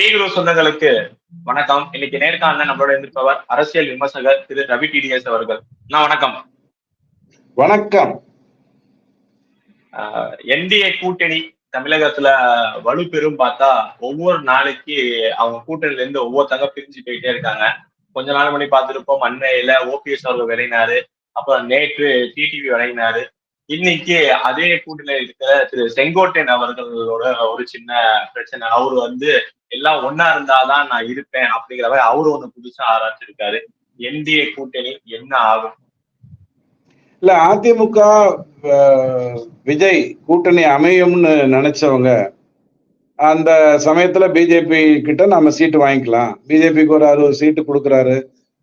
பீகுரு சொந்தங்களுக்கு வணக்கம். இன்னைக்கு நேர்காணல நம்மளோட இருந்திருப்பவர் அரசியல் விமர்சகர் திரு ரவி டிடிஎஸ் அவர்கள். நான் வணக்கம். வணக்கம். என்டிஏ கூட்டணி தமிழகத்துல வலுப்பெறும் பார்த்தா ஒவ்வொரு நாளைக்கு அவங்க கூட்டணில இருந்து ஒவ்வொருத்தங்க பிரிஞ்சு போயிட்டே இருக்காங்க. கொஞ்ச நாள் முன்னாடி பார்த்திருப்போம் அண்மையில ஓபிஎஸ் அவர்கள் விளையினாரு அப்புறம் நேற்று டிடிவி விளையினாரு இன்னைக்கு அதே கூட்டணியில இருக்கிற திரு செங்கோட்டையன் அவர்களோட ஒரு சின்ன பிரச்சனை. அவரு வந்து எல்லாம் ஒன்னா இருந்தாதான் நான் இருப்பேன் அப்படிங்கிற மாதிரி அவரு ஒண்ணு புதுசா ஆராய்ச்சிருக்காரு. என்டிஏ கூட்டணி என்ன ஆகும்? இல்ல அதிமுக விஜய் கூட்டணி அமையும்னு நினைச்சவங்க அந்த சமயத்துல பிஜேபி கிட்ட நம்ம சீட்டு வாங்கிக்கலாம். பிஜேபிக்கு ஒரு அறுபது சீட்டு கொடுக்குறாரு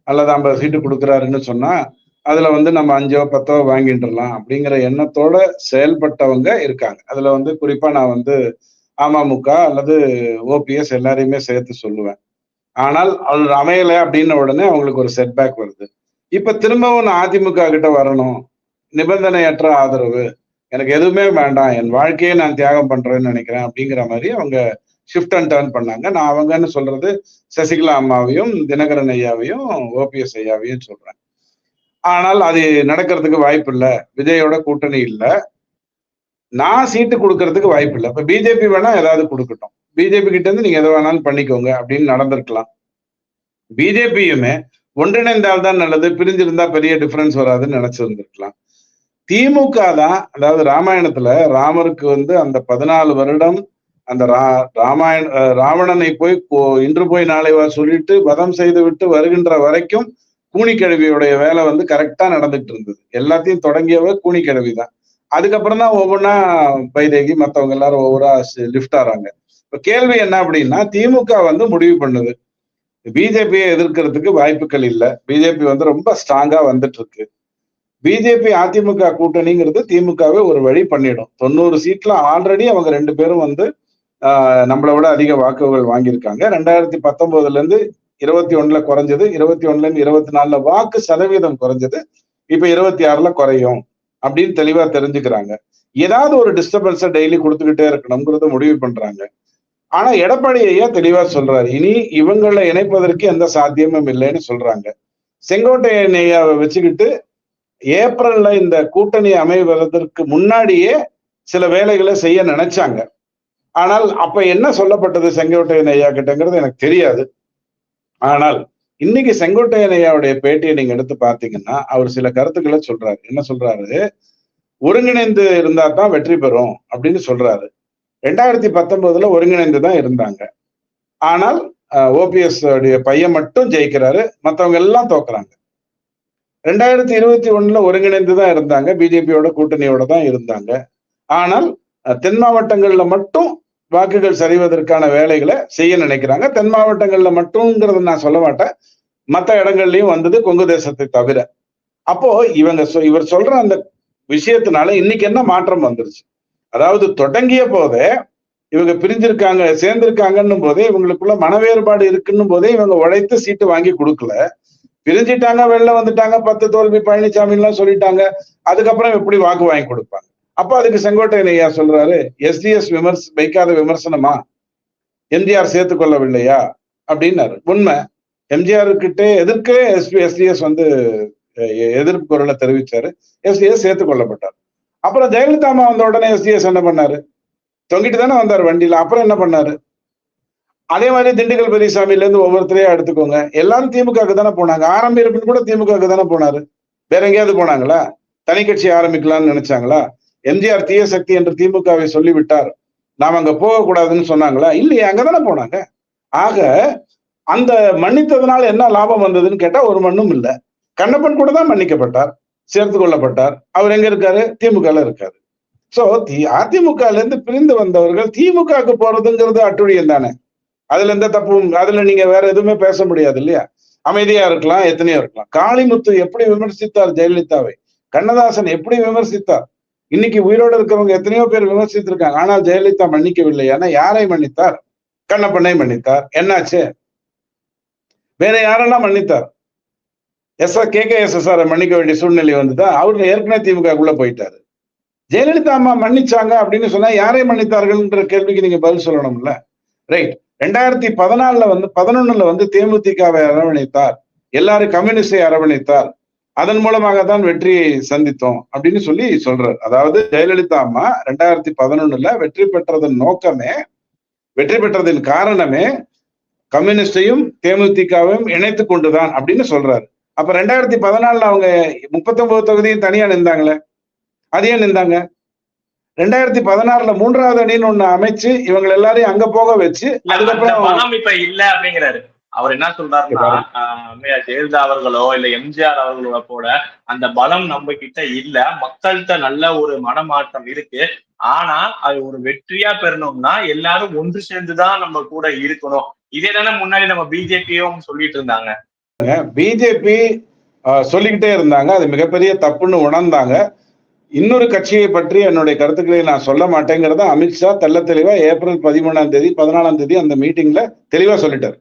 அல்லது ஐம்பது சீட்டு கொடுக்குறாருன்னு சொன்னா அதுல வந்து நம்ம அஞ்சோ பத்தோ வாங்கிட்டுலாம் அப்படிங்கிற எண்ணத்தோட செயல்பட்டவங்க இருக்காங்க. அதுல வந்து குறிப்பா நான் வந்து அமமுக அல்லது ஓபிஎஸ் எல்லாரையுமே சேர்த்து சொல்லுவேன். ஆனால் அவர் அமையலை அப்படின்ன உடனே அவங்களுக்கு ஒரு செட்பேக் வருது. இப்ப திரும்பவும் அதிமுக கிட்ட வரணும். நிபந்தனையற்ற ஆதரவு. எனக்கு எதுவுமே வேண்டாம். என் வாழ்க்கையை நான் தியாகம் பண்றேன்னு நினைக்கிறேன் அப்படிங்கிற மாதிரி அவங்க ஷிஃப்ட் அண்ட் டர்ன் பண்ணாங்க. நான் அவங்கன்னு சொல்றது சசிகலா அம்மாவையும் தினகரன் ஐயாவையும் ஓபிஎஸ் ஐயாவையும் சொல்றேன். ஆனால் அது நடக்கிறதுக்கு வாய்ப்பு இல்லை விஜயோட கூட்டணி இல்லை. நான் சீட்டு கொடுக்கறதுக்கு வாய்ப்பு இல்லை. இப்ப பிஜேபி வேணா ஏதாவது கொடுக்கட்டும். பிஜேபி கிட்ட இருந்து நீங்க எதை வேணாலும் பண்ணிக்கோங்க அப்படின்னு நடந்திருக்கலாம். பிஜேபியுமே ஒன்றிணைந்தால் தான் நல்லது பிரிஞ்சிருந்தா பெரிய டிஃபரன்ஸ் வராதுன்னு நினைச்சிருந்திருக்கலாம். திமுக தான் அதாவது ராமாயணத்துல ராமருக்கு வந்து அந்த பதினாலு வருடம் அந்த ரா ராமாயண ராவணனை போய் கோ- இன்று போய் நாளை வா சொல்லிட்டு வதம் செய்து விட்டு வருகின்ற வரைக்கும் கூனிக்கிழவியுடைய வேலை வந்து கரெக்டா நடந்துட்டு இருந்தது. எல்லாத்தையும் தொடங்கியவ கூனிக்கிழவி தான் அதுக்கப்புறம் தான் ஒவ்வொன்றா பைதேகி மற்றவங்க எல்லாரும் ஒவ்வொரு லிஃப்ட் ஆறாங்க. இப்போ கேள்வி என்ன அப்படின்னா திமுக வந்து முடிவு பண்ணுது. பிஜேபியை எதிர்க்கிறதுக்கு வாய்ப்புகள் இல்லை. பிஜேபி வந்து ரொம்ப ஸ்ட்ராங்கா வந்துட்டு இருக்கு பிஜேபி அதிமுக கூட்டணிங்கிறது திமுகவே ஒரு வழி பண்ணிடும். தொண்ணூறு சீட்ல ஆல்ரெடி அவங்க ரெண்டு பேரும் வந்து நம்மளை விட அதிக வாக்குகள் வாங்கியிருக்காங்க. ரெண்டாயிரத்தி பத்தொன்பதுல இருந்து இருபத்தி ஒண்ணுல குறைஞ்சது. இருபத்தி ஒண்ணுல இருந்து இருபத்தி நாலுல வாக்கு சதவீதம் குறைஞ்சது. இப்ப இருபத்தி ஆறுல குறையும். அப்படின்னு தெளிவா தெரிஞ்சுக்கிறாங்க. ஏதாவது ஒரு டிஸ்டர்பன்ஸை டெய்லி கொடுத்துக்கிட்டே இருக்கணுங்கிறத முடிவு பண்றாங்க. ஆனா எடப்பாடி ஐயா தெளிவா சொல்றாரு இனி இவங்களை இணைப்பதற்கு எந்த சாத்தியமும் இல்லைன்னு சொல்றாங்க. செங்கோட்டையன் ஐயாவை வச்சுக்கிட்டு ஏப்ரல்ல இந்த கூட்டணி அமைவதற்கு முன்னாடியே சில வேலைகளை செய்ய நினைச்சாங்க. ஆனால் அப்ப என்ன சொல்லப்பட்டது செங்கோட்டையன் ஐயா கிட்டங்கிறது எனக்கு தெரியாது. ஆனால் இன்னைக்கு செங்கோட்டையன் ஐயாவுடைய பேட்டியை நீங்க எடுத்து பார்த்தீங்கன்னா அவர் சில கருத்துக்களை சொல்றாரு. என்ன சொல்றாரு? ஒருங்கிணைந்து இருந்தா தான் வெற்றி பெறும் அப்படின்னு சொல்றாரு. ரெண்டாயிரத்தி பத்தொன்பதுல ஒருங்கிணைந்து தான் இருந்தாங்க. ஆனால் ஓபிஎஸ் உடைய பையன் மட்டும் ஜெயிக்கிறாரு. மத்தவங்க எல்லாம் தோக்குறாங்க. ரெண்டாயிரத்தி இருபத்தி ஒண்ணுல ஒருங்கிணைந்து தான் இருந்தாங்க. பிஜேபியோட கூட்டணியோட தான் இருந்தாங்க. ஆனால் தென் மாவட்டங்கள்ல மட்டும் வாக்குகள் சரிவதற்கான வேலைகளை செய்ய நினைக்கிறாங்க. தென் மாவட்டங்கள்ல மட்டும்ங்கிறத நான் சொல்ல மாட்டேன். மற்ற இடங்கள்லயும் வந்தது கொங்கு தேசத்தை தவிர. அப்போ இவங்க இவர் சொல்ற அந்த விஷயத்தினால இன்னைக்கு என்ன மாற்றம் வந்துருச்சு? அதாவது தொடங்கிய போதே இவங்க பிரிஞ்சிருக்காங்க சேர்ந்திருக்காங்கன்னும் போதே இவங்களுக்குள்ள மன வேறுபாடு இருக்குன்னும் போதே இவங்க உழைத்து சீட்டு வாங்கி கொடுக்கல. பிரிஞ்சிட்டாங்க வெளில வந்துட்டாங்க பத்து தோல்வி பழனிசாமி எல்லாம் சொல்லிட்டாங்க. அதுக்கப்புறம் எப்படி வாக்கு வாங்கி கொடுப்பாங்க? அப்ப அதுக்கு செங்கோட்டையன் ஐயா சொல்றாரு எஸ்டிஎஸ் விமர்ச வைக்காத விமர்சனமா? எம்ஜிஆர் சேர்த்து கொள்ளவில்லையா? அப்படின்னாரு. உண்மை. எம்ஜிஆர் கிட்டே எதிர்க்க எஸ்பி எஸ்டிஎஸ் வந்து எதிர்ப்பு குரலை தெரிவிச்சாரு. எஸ்டிஎஸ் சேர்த்து கொள்ளப்பட்டார். அப்புறம் ஜெயலலிதா அம்மா வந்த உடனே எஸ்டிஎஸ் என்ன பண்ணாரு? தொங்கிட்டு தானே வந்தார் வண்டியில. அப்புறம் என்ன பண்ணாரு? அதே மாதிரி திண்டுக்கல் பெரியசாமில இருந்து ஒவ்வொருத்தரையும் எடுத்துக்கோங்க. எல்லாரும் திமுகவுக்கு தானே போனாங்க. ஆரம்பியிருப்பின் கூட திமுகவுக்கு தானே போனாரு. வேற எங்கேயாவது போனாங்களா? தனி கட்சி ஆரம்பிக்கலாம்னு நினைச்சாங்களா? எம்ஜிஆர் தீய சக்தி என்று திமுகவை சொல்லிவிட்டார். நாம் அங்க போகக்கூடாதுன்னு சொன்னாங்களா? இல்லையே அங்கதானே போனாங்க. ஆக அந்த மன்னித்ததுனால என்ன லாபம் வந்ததுன்னு கேட்டா ஒரு மண்ணும் இல்ல. கண்ணப்பன் கூட தான் மன்னிக்கப்பட்டார் சேர்த்து கொள்ளப்பட்டார். அவர் எங்க இருக்காரு? திமுகல இருக்காரு. சோ தி அதிமுகல இருந்து பிரிந்து வந்தவர்கள் திமுகவுக்கு போறதுங்கிறது அட்டுழியம் தானே. அதுல எந்த தப்பும் அதுல நீங்க வேற எதுவுமே பேச முடியாது இல்லையா? அமைதியா இருக்கலாம் எத்தனையோ இருக்கலாம். காளிமுத்து எப்படி விமர்சித்தார் ஜெயலலிதாவை? கண்ணதாசன் எப்படி விமர்சித்தார்? இன்னைக்கு உயிரோடு இருக்கிறவங்க எத்தனையோ பேர் விமர்சித்திருக்காங்க. ஆனால் ஜெயலலிதா மன்னிக்கவில்லை. ஏன்னா யாரை மன்னித்தார்? கண்ணப்பனை மன்னித்தார். என்னாச்சு? வேற யாரெல்லாம் மன்னித்தார்? S R K K S S ஆரை மன்னிக்க வேண்டிய சூழ்நிலை வந்துதா? அவரு ஏற்கனவே திமுகக்குள்ள போயிட்டாரு. ஜெயலலிதா அம்மா மன்னிச்சாங்க அப்படின்னு சொன்னா யாரை மன்னித்தார்கள்ன்ற கேள்விக்கு நீங்க பதில் சொல்லணும்ல. ரைட் ரெண்டாயிரத்தி பதினாலுல வந்து பதினொன்னுல வந்து தேமுதிகவை அரவணைத்தார். எல்லாரும் கம்யூனிஸ்டை அரவணைத்தார். அதன் மூலமாக தான் வெற்றியை சந்தித்தோம் அப்படின்னு சொல்லி சொல்றாரு. அதாவது ஜெயலலிதா அம்மா ரெண்டாயிரத்தி பதினொன்னுல வெற்றி பெற்றதன் நோக்கமே வெற்றி பெற்றதின் காரணமே கம்யூனிஸ்டையும் தேமுதிகவையும் இணைத்து கொண்டுதான் அப்படின்னு சொல்றாரு. அப்ப ரெண்டாயிரத்தி பதினாலுல அவங்க முப்பத்தி ஒன்பது தொகுதியும் தனியா நின்றாங்களே அது ஏன் நின்றாங்க? ரெண்டாயிரத்தி பதினாறுல மூன்றாவது அணின்னு ஒண்ணு அமைச்சு இவங்க எல்லாரையும் அங்க போக வச்சு அதுக்கப்புறம் இல்ல அப்படிங்கிறாரு. அவர் என்ன சொல்றாருன்னா ஜெயலலிதா அவர்களோ இல்ல எம்ஜிஆர் அவர்களோ போல அந்த பலம் நம்ம கிட்ட இல்ல. மக்கள்கிட்ட நல்ல ஒரு மனமாற்றம் இருக்கு. ஆனா அது ஒரு வெற்றியா பெறணும்னா எல்லாரும் ஒன்று சேர்ந்துதான் நம்ம கூட இருக்கணும். இதே தானே முன்னாடி நம்ம பிஜேபியும் சொல்லிட்டு இருந்தாங்க. பிஜேபி சொல்லிக்கிட்டே இருந்தாங்க. அது மிகப்பெரிய தப்புன்னு உணர்ந்தாங்க. இன்னொரு கட்சியை பற்றி என்னுடைய கருத்துக்களை நான் சொல்ல மாட்டேங்கிறத அமித்ஷா தெள்ள தெளிவா ஏப்ரல் பதிமூணாம் தேதி பதினாலாம் தேதி அந்த மீட்டிங்ல தெளிவா சொல்லிட்டாரு.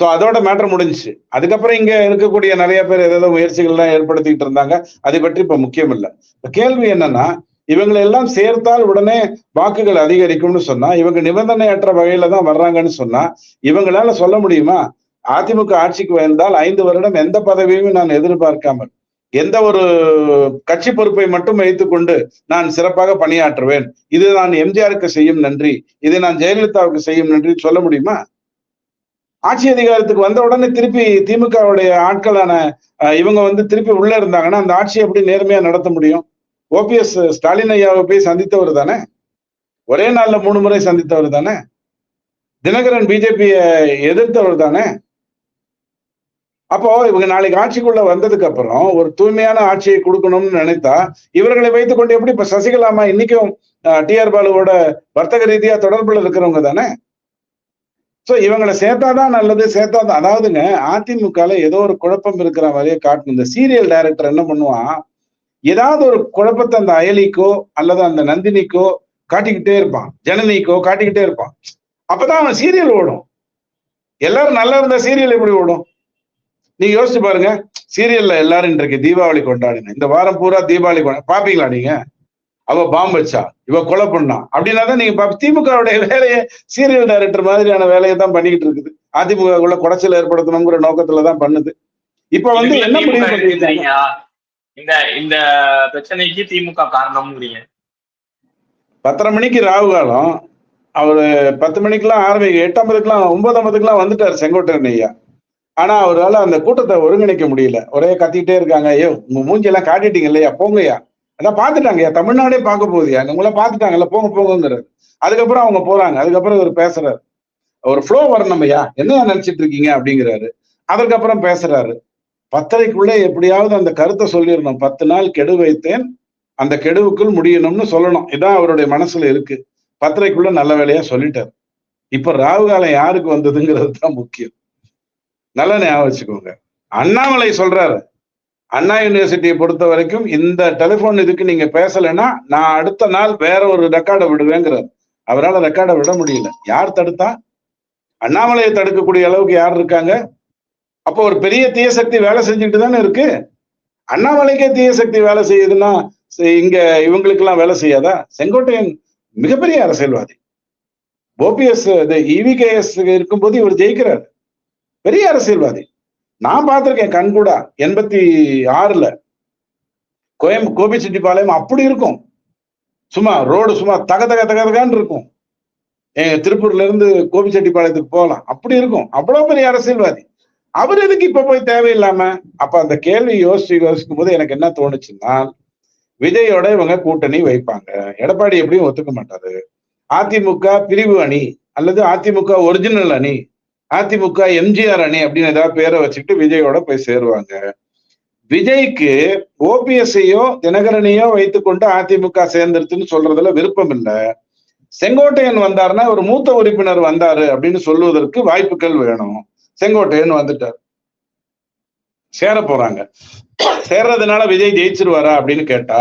சோ அதோட மேட்டர் முடிஞ்சுச்சு. அதுக்கப்புறம் இங்க இருக்கக்கூடிய நிறைய பேர் ஏதேதோ முயற்சிகள்லாம் ஏற்படுத்திட்டு இருந்தாங்க. அதை பற்றி இப்ப முக்கியம் இல்லை கேள்வி என்னன்னா இவங்களை எல்லாம் சேர்த்தால் உடனே வாக்குகள் அதிகரிக்கும்னு சொன்னா இவங்க நிபந்தனையற்ற வகையில தான் வர்றாங்கன்னு சொன்னா இவங்களால சொல்ல முடியுமா? அதிமுக ஆட்சிக்கு வந்தால் ஐந்து வருடம் எந்த பதவியும் நான் எதிர்பார்க்காமல் எந்த ஒரு கட்சி பொறுப்பை மட்டும் வைத்துக்கொண்டு நான் சிறப்பாக பணியாற்றுவேன். இது நான் எம்ஜிஆருக்கு செய்யும் நன்றி. இது நான் ஜெயலலிதாவுக்கு செய்யும் நன்றி சொல்ல முடியுமா? ஆட்சி அதிகாரத்துக்கு வந்த உடனே திருப்பி திமுகவுடைய ஆட்களான இவங்க வந்து திருப்பி உள்ள இருந்தாங்கன்னா அந்த ஆட்சியை எப்படி நேர்மையா நடத்த முடியும்? ஓபிஎஸ் ஸ்டாலின் ஐயாவை போய் சந்தித்தவர் தானே? ஒரே நாள்ல மூணு முறை சந்தித்தவர் தானே? தினகரன் பிஜேபியை எதிர்த்தவர் தானே? அப்போ இவங்க நாளைக்கு ஆட்சிக்குள்ள வந்ததுக்கு அப்புறம் ஒரு தூய்மையான ஆட்சியை கொடுக்கணும்னு நினைத்தா இவர்களை வைத்துக்கொண்டு எப்படி இப்ப சசிகலாமா இன்னைக்கும் டிஆர் பாலுவோட வர்த்தக ரீதியா தொடர்புல இருக்கிறவங்க தானே? சோ இவங்களை சேர்த்தாதான் நல்லது சேர்த்தாதான் அதாவதுங்க அதிமுகல ஏதோ ஒரு குழப்பம் இருக்கிற மாதிரியே காட்டணும் இந்த சீரியல் டைரக்டர் என்ன பண்ணுவான்? ஏதாவது ஒரு குழப்பத்தை அந்த அயலிக்கோ அல்லது அந்த நந்தினிக்கோ காட்டிக்கிட்டே இருப்பான். ஜனனிக்கோ காட்டிக்கிட்டே இருப்பான். அப்பதான் அவன் சீரியல் ஓடும். எல்லாரும் நல்லா இருந்தா சீரியல் எப்படி ஓடும்? நீங்க யோசிச்சு பாருங்க. சீரியல்ல எல்லாரும் இன்றைக்கு தீபாவளி கொண்டாடுங்க இந்த வாரம் பூரா தீபாவளி கொண்டா பாப்பீங்களா நீங்க? அவ பாம்பு வச்சா இவ கொலை பண்ணா. அப்படின்னா தான் நீங்க திமுகவுடைய வேலையை சீரியல் டைரக்டர் மாதிரியான வேலையை தான் பண்ணிக்கிட்டு இருக்குது. அதிமுகவுக்குள்ள குடைச்சல் ஏற்படுத்தணுங்கிற நோக்கத்துல தான் பண்ணுது. இப்ப வந்து என்ன முடிவு பண்ணிருக்காங்க. இந்த இந்த பிரச்சனைக்கு திமுக காரணம்ங்கிறீங்க. பத்தரை மணிக்கு ராகு காலம். அவரு பத்து மணிக்கெல்லாம் ஆரம்பிக்க எட்டு ஐம்பதுக்கெல்லாம் ஒன்பது ஐம்பதுக்கெல்லாம் வந்துட்டாரு செங்கோட்டையன் ஐயா. ஆனா அவரால அந்த கூட்டத்தை ஒருங்கிணைக்க முடியல. ஒரே கத்திக்கிட்டே இருக்காங்க. ஐயோ உங்க மூஞ்சி எல்லாம் காட்டிட்டீங்க இல்லையா? போங்கய்யா. அதான் பாத்துட்டாங்கய்யா தமிழ்நாடே பார்க்க போகுதுயா? உங்களை பாத்துட்டாங்கல்ல போங்க போங்கிறது அதுக்கப்புறம் அவங்க போறாங்க. அதுக்கப்புறம் இவர் பேசுறாரு. ஒரு ஃப்ளோ வரணும் ஐயா என்ன நினைச்சிட்டு இருக்கீங்க? அப்படிங்கிறாரு. அதுக்கப்புறம் பேசுறாரு. பத்தரைக்குள்ளே எப்படியாவது அந்த கருத்தை சொல்லிடணும். பத்து நாள் கெடு வைத்தேன் அந்த கெடுவுக்குள் முடியணும்னு சொல்லணும். இதான் அவருடைய மனசுல இருக்கு. பத்திரைக்குள்ள நல்ல வேலையா சொல்லிட்டாரு. இப்ப ராகு காலம் யாருக்கு வந்ததுங்கிறது தான் முக்கியம். நல்லா ஞாபகம் வச்சுக்கோங்க. அண்ணாமலை சொல்றாரு அண்ணா யூனிவர்சிட்டியை பொறுத்த வரைக்கும் இந்த டெலிபோன் இதுக்கு நீங்க பேசலைன்னா நான் அடுத்த நாள் வேற ஒரு ரெக்கார்டை விடுவேங்கிறார். அவரால் ரெக்கார்டை விட முடியல. யார் தடுத்தா? அண்ணாமலையை தடுக்கக்கூடிய அளவுக்கு யார் இருக்காங்க? அப்போ ஒரு பெரிய தீய சக்தி வேலை செஞ்சுட்டு தானே இருக்கு. அண்ணாமலைக்கே தீய சக்தி வேலை செய்யுதுன்னா சரி, இங்க இவங்களுக்கெல்லாம் வேலை செய்யாதா? செங்கோட்டையன் மிகப்பெரிய அரசியல்வாதி. ஓபிஎஸ் இவிகேஎஸ் இருக்கும்போது இவர் ஜெயிக்கிறார். பெரிய அரசியல்வாதி. நான் பார்த்திருக்கேன் கண்கூடா எண்பத்தி ஆறுல. கோயம் கோபிச்செட்டிப்பாளையம் அப்படி இருக்கும். சும்மா ரோடு சும்மா தக தக தக தகான்னு இருக்கும். எங்க திருப்பூர்ல இருந்து கோபிச்செட்டிப்பாளையத்துக்கு போகலாம். அப்படி இருக்கும். அவ்வளவு பெரிய அரசியல்வாதி. அவர் எதுக்கு இப்ப போய் தேவையில்லாம? அப்ப அந்த கேள்வி யோசிச்சு யோசிக்கும் போது எனக்கு என்ன தோணுச்சுன்னா விஜயோட இவங்க கூட்டணி வைப்பாங்க. எடப்பாடி எப்படியும் ஒத்துக்க மாட்டாரு. அதிமுக பிரிவு அணி அல்லது அதிமுக ஒரிஜினல் அணி. அதிமுக எம்ஜிஆர் அணி அப்படின்னு ஏதாவது பேரை வச்சுக்கிட்டு விஜயோட போய் சேருவாங்க. விஜய்க்கு ஓபிஎஸ்ஐயோ தினகரனையோ வைத்துக்கொண்டு அதிமுக சேர்ந்துருச்சுன்னு சொல்றதுல விருப்பம் இல்லை. செங்கோட்டையன் வந்தாருன்னா ஒரு மூத்த உறுப்பினர் வந்தாரு அப்படின்னு சொல்லுவதற்கு வாய்ப்புகள் வேணும். செங்கோட்டையன் வந்துட்டார். சேர போறாங்க. சேர்றதுனால விஜய் ஜெயிச்சிருவாரா அப்படின்னு கேட்டா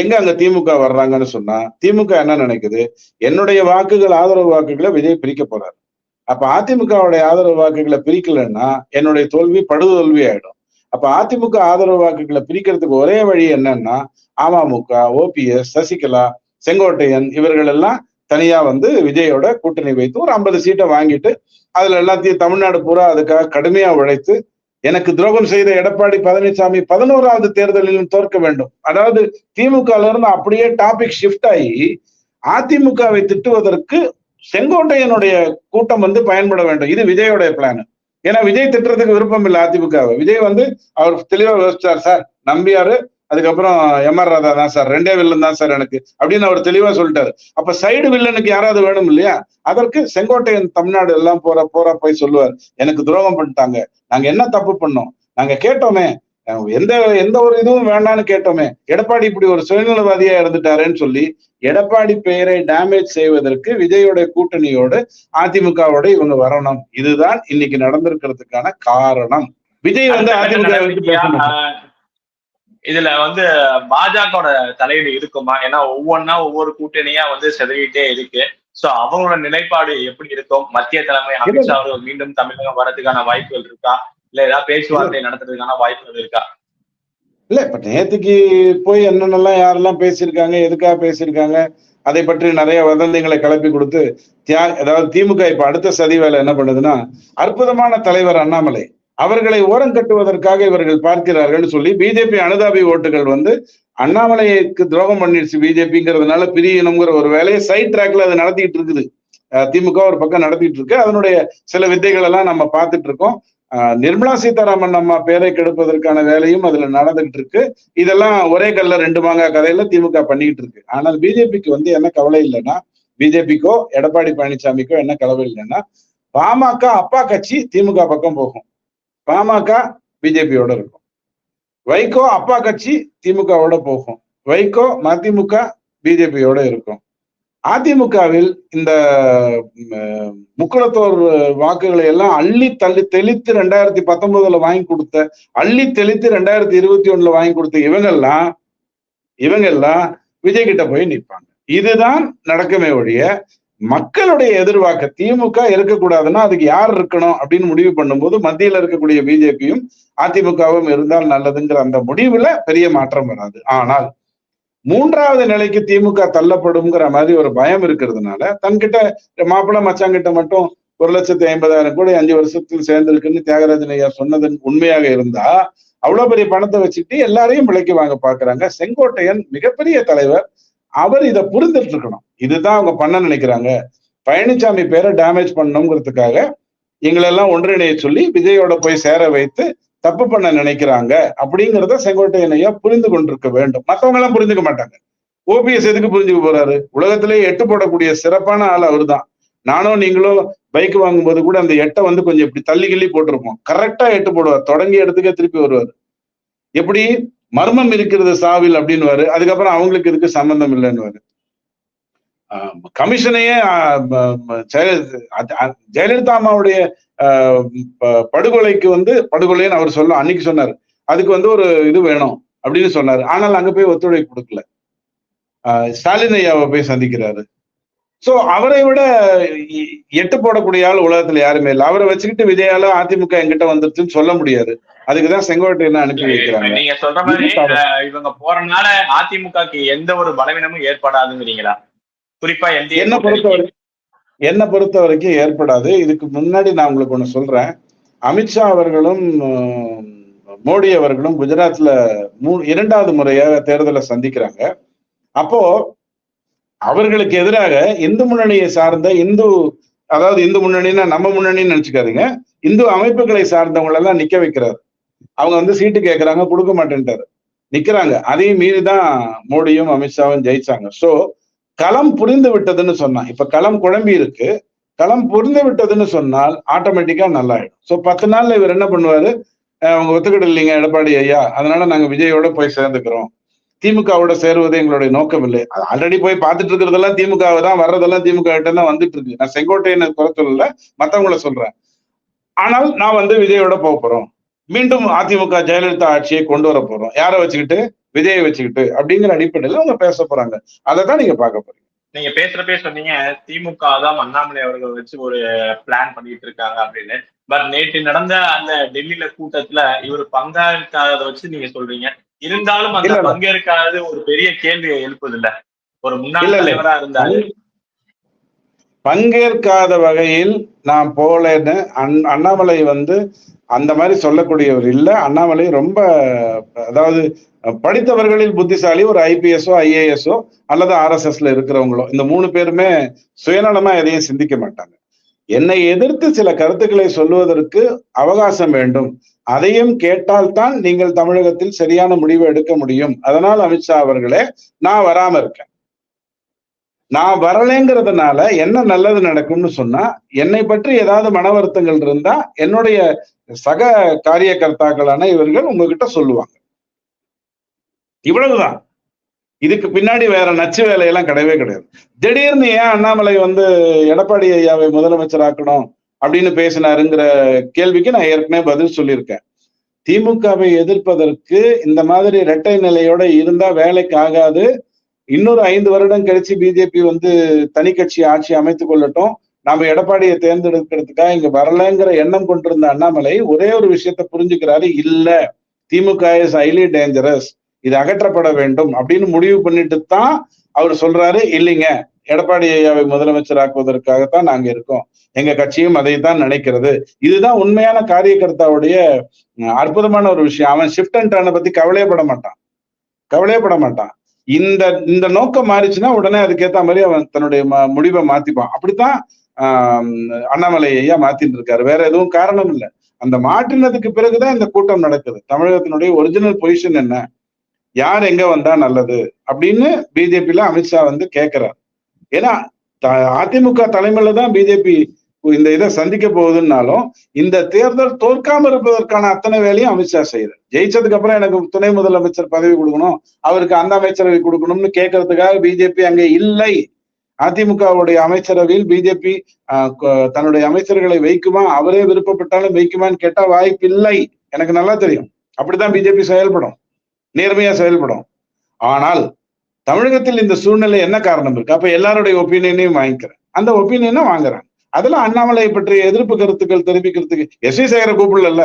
எங்க அங்க திமுக வர்றாங்கன்னு சொன்னா திமுக என்ன நினைக்குது? என்னுடைய வாக்குகள் ஆதரவு வாக்குகளை விஜய் பிரிக்க போறாரு. அப்ப அதிமுகவுடைய ஆதரவு வாக்குகளை பிரிக்கலைன்னா என்னுடைய தோல்வி படுதோல்வி ஆயிடும். அப்ப அதிமுக ஆதரவு வாக்குகளை பிரிக்கிறதுக்கு ஒரே வழி என்னன்னா அமமுக ஓபிஎஸ் சசிகலா செங்கோட்டையன் இவர்கள் எல்லாம் தனியா வந்து விஜயோட கூட்டணி வைத்து ஒரு ஐம்பது சீட்டை வாங்கிட்டு அதுல எல்லாத்தையும் தமிழ்நாடு பூரா அதுக்காக கடுமையா உழைத்து எனக்கு துரோகம் செய்த எடப்பாடி பழனிசாமி பதினோராவது தேர்தலிலும் தோற்க வேண்டும். அதாவது திமுக இருந்து அப்படியே டாபிக் ஷிஃப்ட் ஆகி அதிமுகவை திட்டுவதற்கு செங்கோட்டையனுடைய கூட்டம் வந்து பயன்பட வேண்டும். இது விஜயோடைய பிளான் ஏன்னா விஜய் திட்டுறதுக்கு விருப்பம் இல்லை அதிமுகவை. விஜய் வந்து அவர் தெளிவா யோசிச்சார் சார் நம்பியாரு அதுக்கப்புறம் எம் ஆர் ராதா தான் சார். ரெண்டே வில்லன் தான் சார் எனக்கு. அப்படின்னு அவர் தெளிவா சொல்லிட்டாரு. அப்ப சைடு வில்லனுக்கு யாராவது வேணும் இல்லையா? அதற்கு செங்கோட்டையன் தமிழ்நாடு எல்லாம் போற போற போய் சொல்லுவார். எனக்கு துரோகம் பண்ணிட்டாங்க. நாங்க என்ன தப்பு பண்ணோம்? நாங்க கேட்டோமே. எந்த எந்த ஒரு இதுவும் வேண்டாம்னு கேட்டோமே. எடப்பாடி இப்படி ஒரு சுயநலவாதியா இருந்துட்டாருன்னு சொல்லி எடப்பாடி பெயரை டேமேஜ் செய்வதற்கு விஜயோட கூட்டணியோடு அதிமுகவோட இவங்க வரணும். இதுதான் இன்னைக்கு நடந்திருக்கிறதுக்கான காரணம். விஜய் வந்து அதிமுக இதுல வந்து பாஜகவோட தலையீடு இருக்குமா? ஏன்னா ஒவ்வொன்னா ஒவ்வொரு கூட்டணியா வந்து செதறிட்டே இருக்கு. சோ அவங்களோட நிலைப்பாடு எப்படி இருக்கும்? மத்திய தலைமை அமித்ஷா அவர்கள் மீண்டும் தமிழகம் வரதுக்கான வாய்ப்புகள் இருக்கா? இல்ல ஏதாவது பேச்சுவார்த்தை நடத்துறதுக்கான வாய்ப்புகள் இருக்கா? இல்ல இப்ப நேத்துக்கு போய் என்னென்னலாம் யாரெல்லாம் பேசியிருக்காங்க எதுக்காக பேசியிருக்காங்க அதை பற்றி நிறைய வதந்திகளை கிளப்பி கொடுத்து தியா அதாவது திமுக இப்ப அடுத்த சதி வேலை என்ன பண்ணுதுன்னா அற்புதமான தலைவர் அண்ணாமலை அவர்களை ஓரம் கட்டுவதற்காக இவர்கள் பார்க்கிறார்கள் சொல்லி பிஜேபி அனுதாபி ஓட்டுகள் வந்து அண்ணாமலைக்கு துரோகம் பண்ணிடுச்சு பிஜேபிங்கிறதுனால பிரியணுங்கிற ஒரு வேலையை சைட் ட்ராக்ல அது நடத்திட்டு இருக்குது. திமுக ஒரு பக்கம் நடத்திட்டு இருக்கு. அதனுடைய சில வித்தைகள் எல்லாம் நம்ம பார்த்துட்டு இருக்கோம். நிர்மலா சீதாராமன் நம்ம பேரை கெடுப்பதற்கான வேலையும் அதுல நடந்துகிட்டு இருக்கு இதெல்லாம் ஒரே கல்ல ரெண்டு மாங்காய் கதையில திமுக பண்ணிக்கிட்டு இருக்கு ஆனால் பிஜேபிக்கு வந்து என்ன கவலை இல்லைன்னா பிஜேபிக்கோ எடப்பாடி பழனிசாமிக்கோ என்ன கவலை இல்லைன்னா பாமக அப்பா கட்சி திமுக பக்கம் போகும். பாமக பிஜேபியோட இருக்கும். வைகோ அப்பா கட்சி திமுகவோட போகும். வைகோ மதிமுக பிஜேபியோட இருக்கும். அதிமுகவில் இந்த முக்குளத்தோர் வாக்குகளை எல்லாம் அள்ளி தள்ளி தெளித்து ரெண்டாயிரத்தி பத்தொன்பதுல வாங்கி கொடுத்த அள்ளி தெளித்து ரெண்டாயிரத்தி இருபத்தி ஒண்ணுல வாங்கி கொடுத்த இவங்கெல்லாம் இவங்கெல்லாம் விஜய் கிட்ட போய் நிற்பாங்க. இதுதான் நடக்குமே ஒழிய மக்களுடைய எதிர்வாக்க திமுக இருக்கக்கூடாதுன்னா அதுக்கு யார் இருக்கணும் அப்படின்னு முடிவு பண்ணும்போது மத்தியில இருக்கக்கூடிய பிஜேபியும் அதிமுகவும் இருந்தால் நல்லதுங்கிற அந்த முடிவுல பெரிய மாற்றம் வராது. ஆனால் மூன்றாவது நிலைக்கு திமுக தள்ளப்படுங்கிற மாதிரி ஒரு பயம் இருக்கிறதுனால தன்கிட்ட மாப்பிள்ள மச்சாங்கிட்ட மட்டும் ஒரு லட்சத்தி ஐம்பதாயிரம் கோடி அஞ்சு வருஷத்தில் சேர்ந்திருக்குன்னு தியாகராஜன் ஐயா சொன்னது உண்மையாக இருந்தா அவ்வளவு பெரிய பணத்தை வச்சுட்டு எல்லாரையும் விலைக்கு வாங்க பாக்குறாங்க செங்கோட்டையன் மிகப்பெரிய தலைவர். அவர் இதை புரிந்துட்டு இருக்கணும். இதுதான் அவங்க பண்ண நினைக்கிறாங்க. பழனிசாமி பேரை டேமேஜ் பண்ணணுங்கிறதுக்காக எங்களெல்லாம் ஒன்றிணைய சொல்லி விஜயோட போய் சேர வைத்து தப்பு பண்ண நினைக்கிறாங்க அப்படிங்கிறத செங்கோட்டையனையா புரிந்து கொண்டிருக்க வேண்டும். மத்தவங்க எல்லாம் புரிஞ்சுக்க மாட்டாங்க. ஓபிஎஸ் எதுக்கு புரிஞ்சுக்க போறாரு? உலகத்திலேயே எட்டு போடக்கூடிய சிறப்பான ஆள் அவர்தான். நானும் நீங்களும் பைக் வாங்கும்போது கூட அந்த எட்டை வந்து கொஞ்சம் இப்படி தள்ளி கிள்ளி போட்டிருப்போம். கரெக்டா எட்டு போடுவார். தொடங்கிய இடத்துக்கே திருப்பி வருவார். எப்படி? மர்மம் இருக்கிறது சாவில் அப்படின்னுவாரு. அதுக்கப்புறம் அவங்களுக்கு இதுக்கு சம்பந்தம் இல்லைன்னு கமிஷனையே ஆஹ், ஜெயலலிதா அம்மாவுடைய படுகொலைக்கு வந்து படுகொலைன்னு அவர் சொல்ல அன்னைக்கு சொன்னார். அதுக்கு வந்து ஒரு இது வேணும் அப்படின்னு சொன்னாரு. ஆனால் அங்க போய் ஒத்துழைப்பு கொடுக்கல. ஸ்டாலின் ஐயாவை போய் சந்திக்கிறாரு. சோ அவரை விட எட்டு போடக்கூடிய ஆள் உலகத்துல யாருமே இல்லை. அவரை வச்சுக்கிட்டு விஜயால அதிமுக எங்கிட்ட வந்துருச்சுன்னு சொல்ல முடியாது. அதுக்குதான் செங்கோட்டையனை அனுப்பி வைக்கிறாங்க. நீங்க சொல்ற மாதிரி இவங்க போறனால அதிமுகக்கு எந்த ஒரு பலவீனமும் ஏற்படாதுங்கிறீங்களா? குறிப்பா என்ன பொறுத்தவரை என்னை பொறுத்த வரைக்கும் ஏற்படாது. இதுக்கு முன்னாடி நான் உங்களுக்கு ஒண்ணு சொல்றேன். அமித்ஷா அவர்களும் மோடி அவர்களும் குஜராத்ல மூ இரண்டாவது முறையாக தேர்தலை சந்திக்கிறாங்க. அப்போ அவர்களுக்கு எதிராக இந்து முன்னணியை சார்ந்த இந்து அதாவது இந்து முன்னணின்னா நம்ம முன்னணின்னு நினைச்சுக்காதீங்க. இந்து அமைப்புகளை சார்ந்தவங்க எல்லாம் நிக்க வைக்கிறாரு. அவங்க வந்து சீட்டு கேட்கறாங்க கொடுக்க மாட்டேன்ட்டாரு. நிக்கிறாங்க. அதையும் மீறிதான் மோடியும் அமித்ஷாவும் ஜெயிச்சாங்க. சோ களம் புரிந்து விட்டதுன்னு சொன்னான். இப்ப களம் குழம்பி இருக்கு. களம் புரிந்து விட்டதுன்னு சொன்னால் ஆட்டோமேட்டிக்கா நல்லாயிடும். சோ பத்து நாள்ல இவர் என்ன பண்ணுவாரு? அஹ் அவங்க ஒத்துக்கிட்டு இல்லைங்க எடப்பாடி ஐயா. அதனால நாங்க விஜயோட போய் சேர்ந்துக்கிறோம். திமுகவோட சேருவது எங்களுடைய நோக்கம் இல்லை. ஆல்ரெடி போய் பார்த்துட்டு இருக்கிறதெல்லாம் திமுக தான் வர்றதெல்லாம் திமுக கிட்ட தான் வந்துட்டு இருக்கு. நான் செங்கோட்டையனை குறை சொல்லல மத்தவங்கள சொல்றேன். ஆனால் நான் வந்து விஜயோட போக போறோம். மீண்டும் அதிமுக ஜெயலலிதா ஆட்சியை கொண்டு வர போறோம். யாரை வச்சுக்கிட்டு? விஜயை வச்சுக்கிட்டு அப்படிங்கிற அடிப்படையில அவங்க பேச போறாங்க. அதை தான் நீங்க பார்க்க போறீங்க. நீங்க பேசுறப்பே சொன்னீங்க திமுக தான் அண்ணாமலை அவர்கள் வச்சு ஒரு பிளான் பண்ணிட்டு இருக்காங்க அப்படின்னு. பட் நேற்று நடந்த அந்த டெல்லியில கூட்டத்துல இவர் பங்கேற்காதத வச்சு நீங்க சொல்றீங்க. இருந்தாலும் அந்த. பங்கேற்காதது ஒரு பெரிய கேள்வியை எழுப்புது இல்ல ஒரு முன்னாள். தலைவரா இருந்தாரு. பங்கேற்காத வகையில் நான் போகலன்னு அண் அண்ணாமலை வந்து அந்த மாதிரி சொல்லக்கூடியவர் இல்ல. அண்ணாமலை ரொம்ப அதாவது படித்தவர்களில் புத்திசாலி ஒரு ஐபிஎஸ்ஓ ஐஏஎஸ்ஓ அல்லது ஆர்எஸ்எஸ்ல இருக்கிறவங்களோ இந்த மூணு பேருமே சுயநலமா எதையும் சிந்திக்க மாட்டாங்க. என்னை எதிர்த்து சில கருத்துக்களை சொல்லுவதற்கு அவகாசம் வேண்டும். அதையும் கேட்டால்தான் நீங்கள் தமிழகத்தில் சரியான முடிவு எடுக்க முடியும். அதனால் அமித்ஷா அவர்களே நான் வராம இருக்கேன். நான் வரலைங்கிறதுனால என்ன நல்லது நடக்கும்னு சொன்னா என்னை பற்றி ஏதாவது மன வருத்தங்கள் இருந்தா என்னுடைய சக காரியகர்த்தாக்களான இவர்கள் உங்ககிட்ட சொல்லுவாங்க. இவ்வளவுதான். இதுக்கு பின்னாடி வேற நச்சு வேலையெல்லாம் கிடையவே கிடையாது. திடீர்னு ஏன் அண்ணாமலை வந்து எடப்பாடி ஐயாவை முதலமைச்சராக்கணும் அப்படின்னு பேசினாருங்கிற கேள்விக்கு நான் ஏற்கனவே பதில் சொல்லியிருக்கேன். திமுகவை எதிர்ப்பதற்கு இந்த மாதிரி இரட்டை நிலையோட இருந்தா வேலைக்கு ஆகாது. இன்னொரு ஐந்து வருடம் கழிச்சு பிஜேபி வந்து தனி கட்சி ஆட்சி அமைத்துக் கொள்ளட்டும். நாம எடப்பாடியை தேர்ந்தெடுக்கிறதுக்காக இங்க வரலங்கிற எண்ணம் கொண்டிருந்த அண்ணாமலை ஒரே ஒரு விஷயத்த புரிஞ்சுக்கிறாரு இல்ல திமுக இஸ் ஹைலி டேஞ்சரஸ் இது அகற்றப்பட வேண்டும். அப்படின்னு முடிவு பண்ணிட்டு தான் அவர் சொல்றாரு இல்லைங்க எடப்பாடி ஐயாவை முதலமைச்சராக்குவதற்காகத்தான் நாங்க இருக்கோம். எங்க கட்சியும் அதை தான் நினைக்கிறது. இதுதான் உண்மையான காரியகர்த்தாவுடைய அற்புதமான ஒரு விஷயம். அவன் ஷிஃப்ட் அண்ட் டர்னை பத்தி கவலையப்பட மாட்டான். கவலையப்பட மாட்டான். இந்த இந்த நோக்கம் மாறிச்சுன்னா உடனே அதுக்கேத்த மாதிரி அவன் தன்னுடைய முடிவை மாத்திப்பான். அப்படித்தான் ஆஹ் அண்ணாமலை ஐயா மாத்திட்டு இருக்காரு. வேற எதுவும் காரணம் இல்லை. அந்த மாற்றினதுக்கு பிறகுதான் இந்த கூட்டம் நடக்குது. தமிழகத்தினுடைய ஒரிஜினல் பொசிஷன் என்ன? யார் எங்க வந்தா நல்லது? அப்படின்னு பிஜேபியில அமித்ஷா வந்து கேட்கிறார் ஏன்னா அதிமுக தலைமையில தான் பிஜேபி இந்த இதை சந்திக்க போகுதுன்னாலும் இந்த தேர்தல் தோற்காம இருப்பதற்கான அத்தனை வேலையும் அமித்ஷா செய்யறார் ஜெயிச்சதுக்கு அப்புறம் எனக்கு துணை முதலமைச்சர் பதவி கொடுக்கணும் அவருக்கு அந்த அமைச்சரவை கொடுக்கணும்னு கேட்கறதுக்காக பிஜேபி அங்க இல்லை. அதிமுகவுடைய அமைச்சரவையில் பிஜேபி தன்னுடைய அமைச்சர்களை வைக்குமா அவரே விருப்பப்பட்டாலும் வைக்குமான்னு கேட்டா வாய்ப்பு இல்லை எனக்கு நல்லா தெரியும். அப்படித்தான் பிஜேபி செயல்படும். நேர்மையா செயல்படும். ஆனால் தமிழகத்தில் இந்த சூழ்நிலை என்ன காரணம் இருக்கு? அப்ப எல்லாருடைய ஒப்பீனியனையும் வாங்கிக்கிறேன். அந்த ஒப்பீனியனை வாங்குறாங்க அதெல்லாம் அண்ணாமலை பற்றிய எதிர்ப்பு கருத்துக்கள் தெரிவிக்கிறதுக்கு எஸ் வி சேகர கூப்பிடல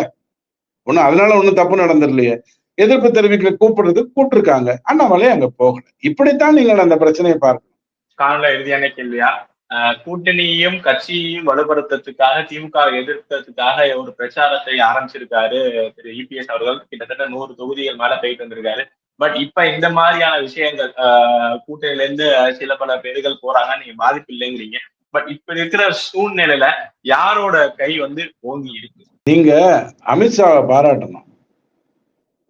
ஒன்னும் அதனால ஒண்ணும் தப்பு நடந்துடலையே எதிர்ப்பு தெரிவிக்க கூப்பிடுறது கூப்பிட்டுருக்காங்க. அண்ணாமலை அங்க போகல. இப்படித்தான் நீங்கள் அந்த பிரச்சனையை பார்க்கணும். காணல இறுதியான கேள்வியா கூட்டணியையும் கட்சியையும் வலுப்படுத்துறதுக்காக திமுக எதிர்க்கிறதுக்காக ஒரு பிரச்சாரத்தை ஆரம்பிச்சிருக்காரு திரு இபிஎஸ் அவர்கள். கிட்டத்தட்ட நூறு தொகுதிகள் மேல போயிட்டு வந்திருக்காரு. பட் இப்ப இந்த மாதிரியான விஷயங்கள் கூட்டணியில இருந்து சில பல பேர்கள் போறாங்க நீங்க பாதிப்பு இல்லைங்கிறீங்க. பட் இப்ப இருக்கிற சூழ்நிலையில யாரோட கை வந்து ஓங்கி இருக்கு? நீங்க அமித்ஷாவை பாராட்டணும்.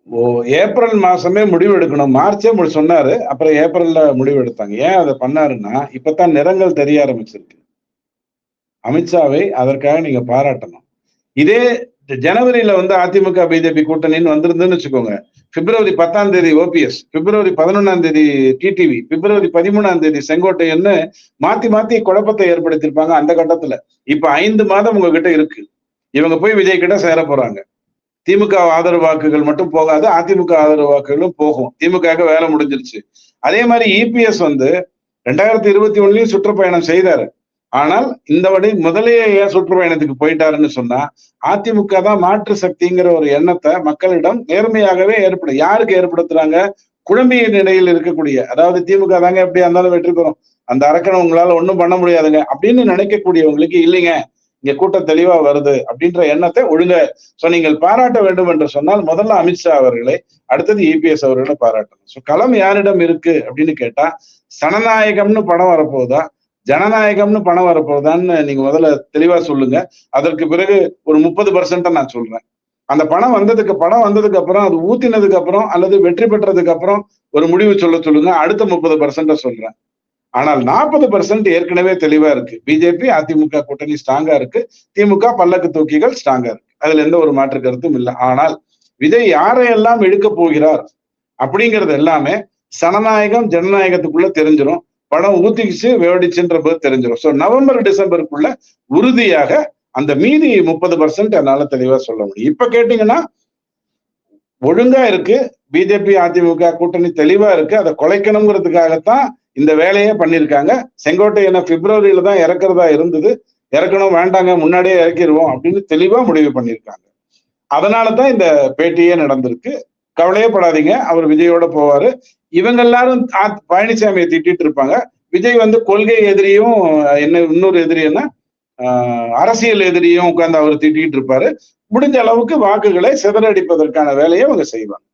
ஓ ஏப்ரல் மாசமே முடிவு எடுக்கணும். மார்ச்சே முடி சொன்னாரு. அப்புறம் ஏப்ரல்ல முடிவு எடுத்தாங்க. ஏன் அதை பண்ணாருன்னா இப்பதான் நிறங்கள் தெரிய ஆரம்பிச்சிருக்கு. அமித்ஷாவை அதற்காக நீங்க பாராட்டணும். இதே ஜனவரியில வந்து அதிமுக பிஜேபி கூட்டணின்னு வந்திருந்துன்னு வச்சுக்கோங்க. பிப்ரவரி பத்தாம் தேதி ஓபிஎஸ் பிப்ரவரி பதினொன்னாம் தேதி டிடிவி பிப்ரவரி பதிமூணாம் தேதி செங்கோட்டையன்னு மாத்தி மாத்தி குழப்பத்தை ஏற்படுத்தியிருப்பாங்க அந்த கட்டத்துல. இப்ப ஐந்து மாதம் உங்ககிட்ட இருக்கு. இவங்க போய் விஜய் கிட்ட சேர போறாங்க. திமுக ஆதரவு வாக்குகள் மட்டும் போகாது அதிமுக ஆதரவு வாக்குகளும் போகும். திமுக வேலை முடிஞ்சிருச்சு. அதே மாதிரி இபிஎஸ் வந்து ரெண்டாயிரத்தி இருபத்தி ஒண்ணுலயும் சுற்றுப்பயணம் செய்தாரு. ஆனால் இந்த வழி முதலையே ஏன் சுற்றுப்பயணத்துக்கு போயிட்டாருன்னு சொன்னா அதிமுக தான் மாற்று சக்திங்கிற ஒரு எண்ணத்தை மக்களிடம் நேர்மையாகவே ஏற்படும் யாருக்கு ஏற்படுத்துறாங்க? குழம்பிய நிலையில் இருக்கக்கூடிய அதாவது திமுக தாங்க எப்படியா இருந்தாலும் வெற்றி பெறும். அந்த அரக்கனை உங்களால ஒண்ணும் பண்ண முடியாதுங்க. அப்படின்னு நினைக்கக்கூடியவங்களுக்கு இல்லைங்க. இங்க கூட்டம் தெளிவா வருது அப்படின்ற எண்ணத்தை ஒழுங்க. சோ நீங்கள் பாராட்ட வேண்டும் என்று சொன்னால் முதல்ல அமித்ஷா அவர்களை அடுத்தது இபிஎஸ் அவர்களை பாராட்டணும். சோ களம் யாரிடம் இருக்கு அப்படின்னு கேட்டா சனநாயகம்னு படம் வரப்போதா ஜனநாயகம்னு பணம் வரப்போகுதான்னு நீங்க முதல்ல தெளிவா சொல்லுங்க. அதற்கு பிறகு ஒரு முப்பது பர்சன்ட்டை நான் சொல்றேன். அந்த பணம் வந்ததுக்கு பணம் வந்ததுக்கு அப்புறம் அது ஊத்தினதுக்கு அப்புறம் அல்லது வெற்றி பெற்றதுக்கு அப்புறம் ஒரு முடிவு சொல்ல சொல்லுங்க. அடுத்த முப்பது பர்சன்ட சொல்றேன். ஆனால் நாற்பது பர்சன்ட் ஏற்கனவே தெளிவா இருக்கு. பிஜேபி அதிமுக கூட்டணி ஸ்ட்ராங்கா இருக்கு. திமுக பல்லக்கு தூக்கிகள் ஸ்ட்ராங்கா இருக்கு. அதுல எந்த ஒரு மாற்று கருத்தும் இல்லை. ஆனால் விஜய் யாரையெல்லாம் இழுக்க போகிறார் அப்படிங்கிறது எல்லாமே சனநாயகம் ஜனநாயகத்துக்குள்ள தெரிஞ்சிடும் படம் ஊத்திக்கிச்சு வேடிச்சுன்ற போது தெரிஞ்சிடும் ஸோ நவம்பர் டிசம்பருக்குள்ள உறுதியாக அந்த மீதி முப்பது பர்சன்ட் என்னால தெளிவா சொல்ல முடியும். இப்ப கேட்டீங்கன்னா ஒழுங்கா இருக்கு. பிஜேபி அதிமுக கூட்டணி தெளிவா இருக்கு. அதை குலைக்கணுங்கிறதுக்காகத்தான் இந்த வேலையே பண்ணியிருக்காங்க. செங்கோட்டையனை பிப்ரவரியில தான் இறக்குறதா இருந்தது. இறக்கணும் வேண்டாங்க முன்னாடியே இறக்கிடுவோம் அப்படின்னு தெளிவா முடிவு பண்ணியிருக்காங்க. அதனால தான் இந்த பேட்டியே நடந்திருக்கு. கவலையே படாதீங்க. அவர் விஜயோட போவாரு. இவங்க எல்லாரும் பழனிசாமியை திட்டிட்டு இருப்பாங்க. விஜய் வந்து கொள்கை எதிரியும் என்ன இன்னொரு எதிரியன்னா ஆஹ் அரசியல் எதிரியும் உட்கார்ந்து அவர் திட்டிட்டு இருப்பாரு. முடிஞ்ச அளவுக்கு வாக்குகளை சிதறடிப்பதற்கான வேலையை அவங்க செய்வாங்க.